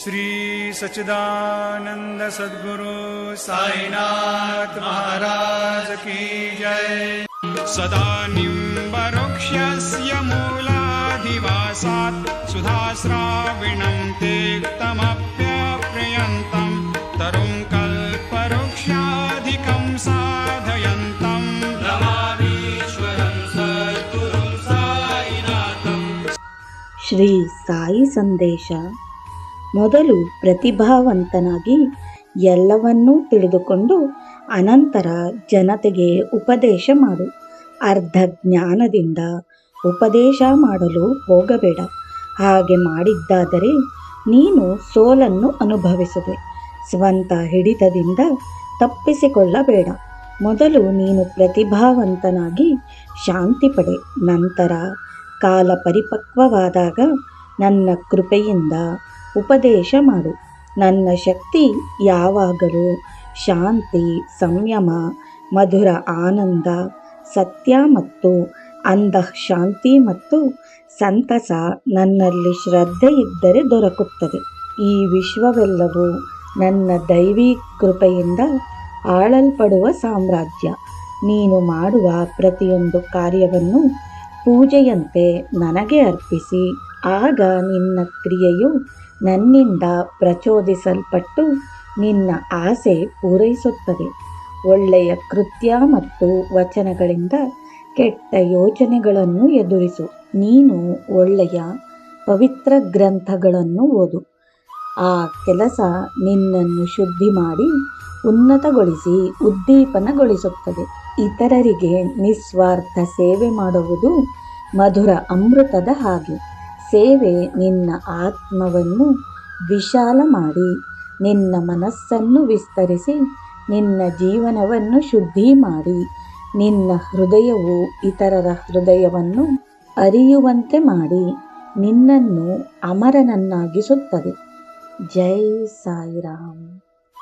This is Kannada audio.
श्रीसच्चिदानन्दसद्गुरु महाराज की जय। सदा निम्बरुक्षस्य मूलाधिवासात् सुधाश्राविणम् ते तमप्यप्रयन्तम् तरुङ्कल्पवृक्षाधिकम् साधयन्तम् श्री साई सन्देश ಮೊದಲು ಪ್ರತಿಭಾವಂತನಾಗಿ ಎಲ್ಲವನ್ನೂ ತಿಳಿದುಕೊಂಡು ಅನಂತರ ಜನತೆಗೆ ಉಪದೇಶ ಮಾಡು. ಅರ್ಧ ಜ್ಞಾನದಿಂದ ಉಪದೇಶ ಮಾಡಲು ಹೋಗಬೇಡ. ಹಾಗೆ ಮಾಡಿದ್ದಾದರೆ ನೀನು ಸೋಲನ್ನು ಅನುಭವಿಸುವೆ ಸ್ವಂತ ಹಿಡಿತದಿಂದ ತಪ್ಪಿಸಿಕೊಳ್ಳಬೇಡ. ಮೊದಲು ನೀನು ಪ್ರತಿಭಾವಂತನಾಗಿ ಶಾಂತಿ ಪಡೆ. ನಂತರ ಕಾಲ ಪರಿಪಕ್ವವಾದಾಗ ನನ್ನ ಕೃಪೆಯಿಂದ ಉಪದೇಶ ಮಾಡು. ನನ್ನ ಶಕ್ತಿ ಯಾವಾಗಲೂ ಶಾಂತಿ, ಸಂಯಮ, ಮಧುರ ಆನಂದ, ಸತ್ಯ ಮತ್ತು ಅಂಧ ಶಾಂತಿ ಮತ್ತು ಸಂತಸ ನನ್ನಲ್ಲಿ ಶ್ರದ್ಧೆ ಇದ್ದರೆ ದೊರಕುತ್ತದೆ. ಈ ವಿಶ್ವವೆಲ್ಲವೂ ನನ್ನ ದೈವಿ ಕೃಪೆಯಿಂದ ಆಳಲ್ಪಡುವ ಸಾಮ್ರಾಜ್ಯ. ನೀನು ಮಾಡುವ ಪ್ರತಿಯೊಂದು ಕಾರ್ಯವನ್ನು ಪೂಜೆಯಂತೆ ನನಗೆ ಅರ್ಪಿಸಿ, ಆಗ ನಿನ್ನ ಕ್ರಿಯೆಯು ನನ್ನಿಂದ ಪ್ರಚೋದಿಸಲ್ಪಟ್ಟು ನಿನ್ನ ಆಸೆ ಪೂರೈಸುತ್ತದೆ. ಒಳ್ಳೆಯ ಕೃತ್ಯ ಮತ್ತು ವಚನಗಳಿಂದ ಕೆಟ್ಟ ಯೋಚನೆಗಳನ್ನು ಎದುರಿಸು. ನೀನು ಒಳ್ಳೆಯ ಪವಿತ್ರ ಗ್ರಂಥಗಳನ್ನು ಓದು. ಆ ಕೆಲಸ ನಿನ್ನನ್ನು ಶುದ್ಧಿ ಮಾಡಿ ಉನ್ನತಗೊಳಿಸಿ, ಉದ್ದೀಪನಗೊಳಿಸುತ್ತದೆ. ಇತರರಿಗೆ ನಿಸ್ವಾರ್ಥ ಸೇವೆ ಮಾಡುವುದು ಮಧುರ ಅಮೃತದ ಹಾಗೆ. ಸೇವೆ ನಿನ್ನ ಆತ್ಮವನ್ನು ವಿಶಾಲ ಮಾಡಿ ನಿನ್ನ ಮನಸ್ಸನ್ನು ವಿಸ್ತರಿಸಿ, ನಿನ್ನ ಜೀವನವನ್ನು ಶುದ್ಧಿ ಮಾಡಿ ನಿನ್ನ ಹೃದಯವು ಇತರರ ಹೃದಯವನ್ನು ಅರಿಯುವಂತೆ ಮಾಡಿ, ನಿನ್ನನ್ನು ಅಮರನನ್ನಾಗಿಸುತ್ತದೆ. ಜೈ ಸಾಯಿರಾಮ್.